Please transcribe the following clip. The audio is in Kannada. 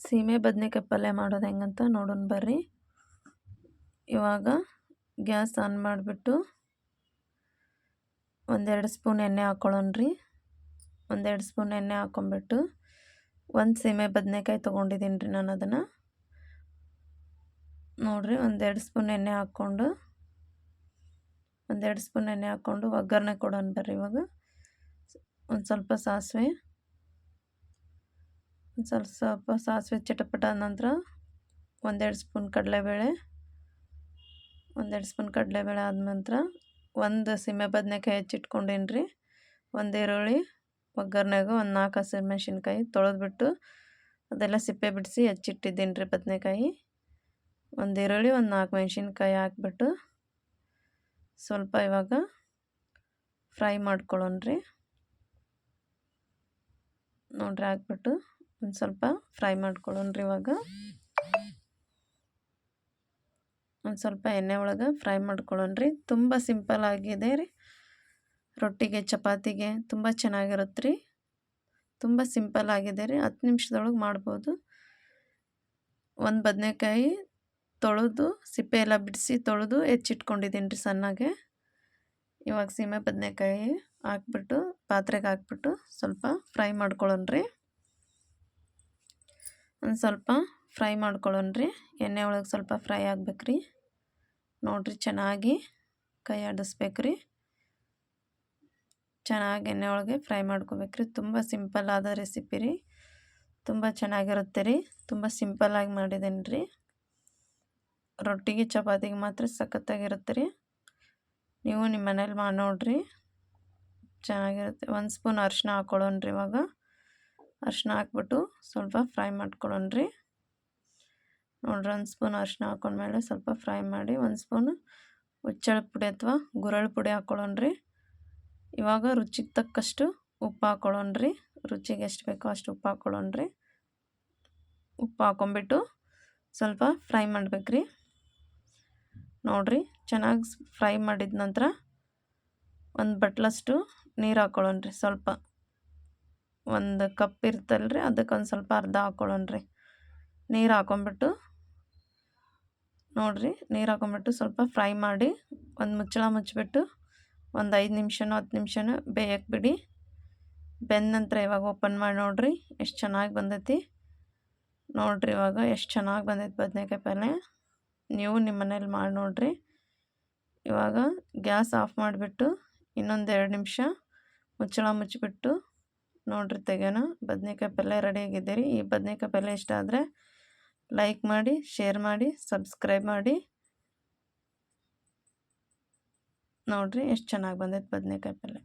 ಸೀಮೆ ಬದನೇಕಾಯಿ ಪಲ್ಯ ಮಾಡೋದು ಹೆಂಗಂತ ನೋಡೋಣ ಬರ್ರಿ. ಇವಾಗ ಗ್ಯಾಸ್ ಆನ್ ಮಾಡಿಬಿಟ್ಟು ಒಂದೆರಡು ಸ್ಪೂನ್ ಎಣ್ಣೆ ಹಾಕ್ಕೊಳ್ಳೋಣ್ರಿ ಒಂದೆರಡು ಸ್ಪೂನ್ ಎಣ್ಣೆ ಹಾಕ್ಕೊಂಬಿಟ್ಟು ಒಂದು ಸೀಮೆ ಬದನೇಕಾಯಿ ತೊಗೊಂಡಿದ್ದೀನಿ ರೀ ನಾನು ಅದನ್ನು. ನೋಡಿರಿ ಒಂದೆರಡು ಸ್ಪೂನ್ ಎಣ್ಣೆ ಹಾಕ್ಕೊಂಡು, ಒಂದೆರಡು ಸ್ಪೂನ್ ಎಣ್ಣೆ ಹಾಕ್ಕೊಂಡು ಒಗ್ಗರಣೆ ಕೊಡೋಣ ಬರ್ರಿ ಇವಾಗ. ಒಂದು ಸ್ವಲ್ಪ ಸಾಸಿವೆ. ಒಂದು ಸ್ವಲ್ಪ ಸ್ವಲ್ಪ ಸಾಸಿವೆ ಚಟಪಟ ನಂತರ ಒಂದೆರಡು ಸ್ಪೂನ್ ಕಡಲೆಬೇಳೆ, ಒಂದೆರಡು ಸ್ಪೂನ್ ಕಡಲೆಬೇಳೆ ಆದ ನಂತರ ಒಂದು ಸೀಮೆ ಬದನೆಕಾಯಿ ಹೆಚ್ಚಿಟ್ಕೊಂಡೇನಿ ರೀ ಒಂದು ಈರುಳ್ಳಿ, ಒಗ್ಗರಣೆಗೆ ಒಂದು ನಾಲ್ಕು ಹಸಿರು ಮೆಣಸಿನ್ಕಾಯಿ ತೊಳೆದ್ಬಿಟ್ಟು ಅದೆಲ್ಲ ಸಿಪ್ಪೆ ಬಿಡಿಸಿ ಹೆಚ್ಚಿಟ್ಟಿದ್ದೀನಿ ರೀ ಬದನೆಕಾಯಿ. ಒಂದು ಈರುಳ್ಳಿ, ಒಂದು ನಾಲ್ಕು ಮೆಣಸಿನ್ಕಾಯಿ ಹಾಕ್ಬಿಟ್ಟು ಸ್ವಲ್ಪ ಇವಾಗ ಫ್ರೈ ಮಾಡ್ಕೊಳ್ಳೋಣ ರೀ ನೋಡ್ರಿ, ಹಾಕ್ಬಿಟ್ಟು ಒಂದು ಸ್ವಲ್ಪ ಫ್ರೈ ಮಾಡ್ಕೊಳ್ಳೋಣ್ರಿ ಇವಾಗ. ಒಂದು ಸ್ವಲ್ಪ ಎಣ್ಣೆ ಒಳಗೆ ಫ್ರೈ ಮಾಡ್ಕೊಳ್ಳೋಣ್ರಿ. ತುಂಬ ಸಿಂಪಲ್ ಆಗಿದೆ ರೀ. ರೊಟ್ಟಿಗೆ, ಚಪಾತಿಗೆ ತುಂಬ ಚೆನ್ನಾಗಿರುತ್ತೆ ರೀ ತುಂಬ ಸಿಂಪಲ್ ಆಗಿದೆ ರೀ. ಹತ್ತು ನಿಮಿಷದೊಳಗೆ ಮಾಡ್ಬೋದು. ಒಂದು ಬದನೆಕಾಯಿ ತೊಳೆದು, ಸಿಪ್ಪೆ ಎಲ್ಲ ಬಿಡಿಸಿ ತೊಳೆದು ಹೆಚ್ಚಿಟ್ಕೊಂಡಿದ್ದೀನಿ ರೀ ಸಣ್ಣಗೆ. ಇವಾಗ ಸೀಮೆ ಬದನೆಕಾಯಿ ಹಾಕ್ಬಿಟ್ಟು, ಪಾತ್ರೆಗೆ ಹಾಕ್ಬಿಟ್ಟು ಸ್ವಲ್ಪ ಫ್ರೈ ಮಾಡ್ಕೊಳ್ಳೋಣ್ರಿ. ಒಂದು ಸ್ವಲ್ಪ ಫ್ರೈ ಮಾಡ್ಕೊಳ್ಳೋಣ್ರಿ ಎಣ್ಣೆ ಒಳಗೆ ಸ್ವಲ್ಪ ಫ್ರೈ ಆಗ್ಬೇಕ್ರಿ ನೋಡಿರಿ, ಚೆನ್ನಾಗಿ ಕೈ ಆಡಿಸ್ಬೇಕು ರೀ. ಚೆನ್ನಾಗಿ ಎಣ್ಣೆ ಒಳಗೆ ಫ್ರೈ ಮಾಡ್ಕೋಬೇಕ್ರಿ ತುಂಬ ಸಿಂಪಲ್ ಆದ ರೆಸಿಪಿ ರೀ. ತುಂಬ ಚೆನ್ನಾಗಿರುತ್ತೆ ರೀ. ತುಂಬ ಸಿಂಪಲ್ಲಾಗಿ ಮಾಡಿದ್ದೇನೆ ರೀ. ರೊಟ್ಟಿಗೆ ಚಪಾತಿಗೆ ಮಾತ್ರ ಸಖತ್ತಾಗಿರುತ್ತೆ ರೀ. ನೀವು ನಿಮ್ಮ ಮನೇಲಿ ಮಾಡಿ ನೋಡಿರಿ. ಚೆನ್ನಾಗಿರುತ್ತೆ. ಒಂದು ಸ್ಪೂನ್ ಅರಿಶಿನ ಹಾಕ್ಕೊಳ್ಳೋಣ್ರಿ ಇವಾಗ. ಅರಿಶಿನ ಹಾಕ್ಬಿಟ್ಟು ಸ್ವಲ್ಪ ಫ್ರೈ ಮಾಡ್ಕೊಳ್ಳೋಣ್ರಿ ನೋಡ್ರಿ, ಒಂದು ಸ್ಪೂನ್ ಅರ್ಶಿನ ಹಾಕೊಂಡ್ಮೇಲೆ ಸ್ವಲ್ಪ ಫ್ರೈ ಮಾಡಿ ಒಂದು ಸ್ಪೂನ್ ಹುಚ್ಚಳ ಪುಡಿ ಅಥವಾ ಗುರಳ್ ಪುಡಿ ಹಾಕ್ಕೊಳ್ಳೋಣ್ರಿ ಇವಾಗ ರುಚಿಗೆ ತಕ್ಕಷ್ಟು ಉಪ್ಪು ಹಾಕ್ಕೊಳ್ಳೋಣ್ರಿ ರುಚಿಗೆ ಎಷ್ಟು ಬೇಕೋ ಅಷ್ಟು ಉಪ್ಪು ಹಾಕ್ಕೊಳ್ಳೋಣ್ರಿ ಉಪ್ಪು ಹಾಕೊಂಬಿಟ್ಟು ಸ್ವಲ್ಪ ಫ್ರೈ ಮಾಡ್ಬೇಕ್ರಿ. ನೋಡಿರಿ, ಚೆನ್ನಾಗಿ ಫ್ರೈ ಮಾಡಿದ ನಂತರ ಒಂದು ಬಟ್ಲಷ್ಟು ನೀರು ಹಾಕ್ಕೊಳ್ಳೋಣ್ರಿ ಸ್ವಲ್ಪ. ಒಂದು ಕಪ್ ಇರ್ತಲ್ಲ ರೀ ಅದಕ್ಕೆ ಒಂದು ಸ್ವಲ್ಪ ಅರ್ಧ ಹಾಕ್ಕೊಳ್ಳೋಣ್ರಿ ನೀರು ಹಾಕೊಂಬಿಟ್ಟು, ನೋಡಿರಿ, ನೀರು ಹಾಕೊಂಬಿಟ್ಟು ಸ್ವಲ್ಪ ಫ್ರೈ ಮಾಡಿ, ಒಂದು ಮುಚ್ಚಳ ಮುಚ್ಚಿಬಿಟ್ಟು, ಒಂದು ಐದು ನಿಮಿಷನೋ, ಹತ್ತು ನಿಮಿಷನೂ ಬೇಯಕ್ಕೆ ಬಿಡಿ. ಬೆಂದ ನಂತರ ಇವಾಗ ಓಪನ್ ಮಾಡಿ ನೋಡಿರಿ, ಎಷ್ಟು ಚೆನ್ನಾಗಿ ಬಂದೈತಿ. ನೋಡಿರಿ ಇವಾಗ ಎಷ್ಟು ಚೆನ್ನಾಗಿ ಬಂದೈತಿ ಬದನೇಕಾಯಿ ಪಲ್ಯ. ನೀವು ನಿಮ್ಮ ಮನೇಲಿ ಮಾಡಿ ನೋಡಿರಿ. ಇವಾಗ ಗ್ಯಾಸ್ ಆಫ್ ಮಾಡಿಬಿಟ್ಟು ಇನ್ನೊಂದು ಎರಡು ನಿಮಿಷ ಮುಚ್ಚಳ ಮುಚ್ಚಿಬಿಟ್ಟು ನೋಡಿರಿ ತೆಗೆನ ಬದನೇಕಾಯಿ ಪಲ್ಯ ರೆಡಿ ರೀ ಈ ಬದನೇಕಾಯಿ ಪಲ್ಯ ಇಷ್ಟ ಆದರೆ ಲೈಕ್ ಮಾಡಿ ಶೇರ್ ಮಾಡಿ ಸಬ್ಸ್ಕ್ರೈಬ್ ಮಾಡಿ. ನೋಡಿರಿ ಎಷ್ಟು ಚೆನ್ನಾಗಿ ಬಂದೈತೆ ಬದನೇಕಾಯಿ ಪಲ್ಯ.